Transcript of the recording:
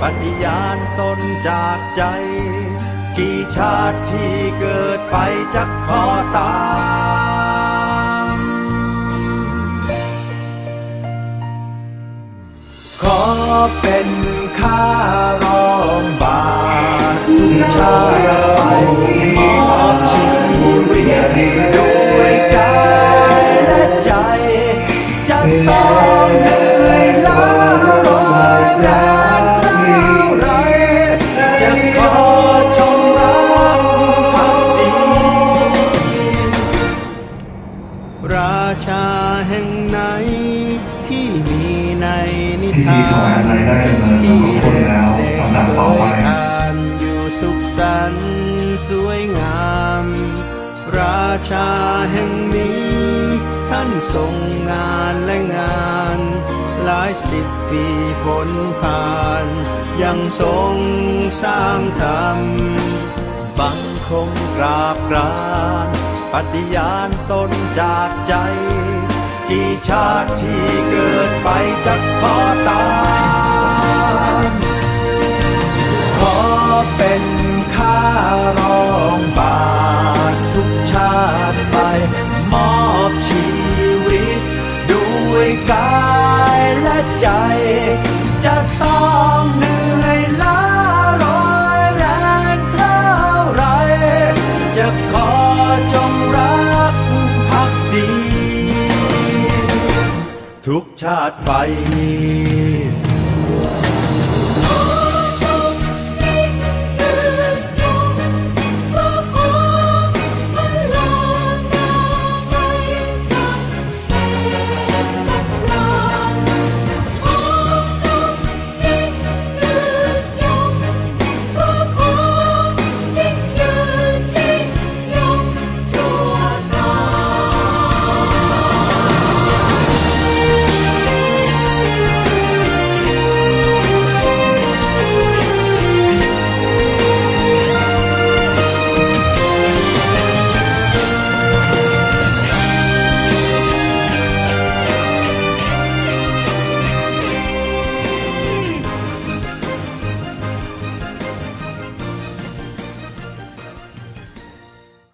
ปฏิญาณตนจากใจ กี่ชาติที่เกิดไปจะขอตามขอเป็นข้าร นิทานที่เด็กเด็กๆเคยอ่านอยู่สุขสันต์สวยงาม ราชาแห่งนี้ ท่านทรงงานและงาน หลายสิบปีผลผ่าน ยังทรงสร้างธรรมบังคมกราบกรานปฏิญาณตนจากใจ กี่ชาติที่เกิดไปจะขอตามขอเป็นข้ารองบาททุกชาติไป มอบชีวิต ด้วยกายและใจ ทุกชาติไป